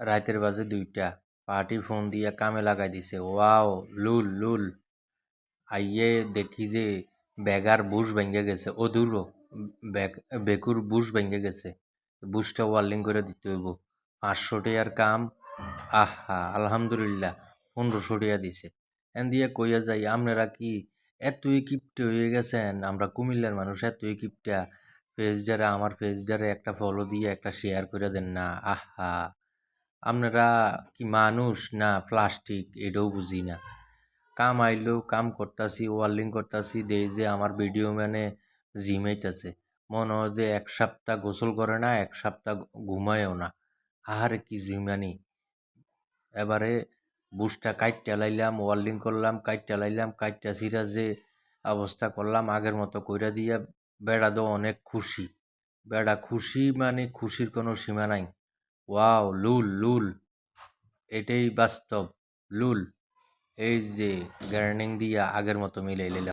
রাতের বাজে দুইটা। পার্টি ফোন দিয়া কামে লাগাই দিছে। ওয়াও, লুল লুল। আইয়ে দেখি যে ব্যাগার বুশ ভেঙে গেছে। ও দূর বেকুর বুশ ভেঙে গেছে। বুশটা ওয়ার্লিং করে দিতে হইব। পাঁচশো টিয়ার কাম? আহা, আলহামদুলিল্লাহ, পনেরোশো টিয়া দিছে। এন দিয়ে কইয়া যাই, আপনারা কি এতই কিপটে হয়ে গেছেন? আমরা কুমিল্লার মানুষ এতই কিপটা যারা আমার যারা একটা ফলো দিয়ে একটা শেয়ার করে দেন না। আহা। আপনারা কি মানুষ? না, প্লাস্টিক, এটাও বুঝি না। কাম আইলো, কাম করতাছি ওয়ার্লিং করতাছি, দেই যে আমার ভিডিও মানে জিমাইতেছে মনে হয় যে এক সপ্তাহ গোসল করে না, এক সপ্তাহ ঘুমায়ও না। আর কি জিমানি এবারে বুসটা কাইটটা লাইলাম ওয়ার্লিং করলাম, কাইটটা লাইলাম, কাইটটা সিরা যে অবস্থা করলাম, আগের মতো কইরা দিয়া বেড়া তো অনেক খুশি। বেড়া খুশি মানে খুশির কোনো সীমা নাই। ওয়াও লুল লুল। এটাই বাস্তব লুল। এই যে গার্নিং দিয়া আগের মতো মিলাই নিলাম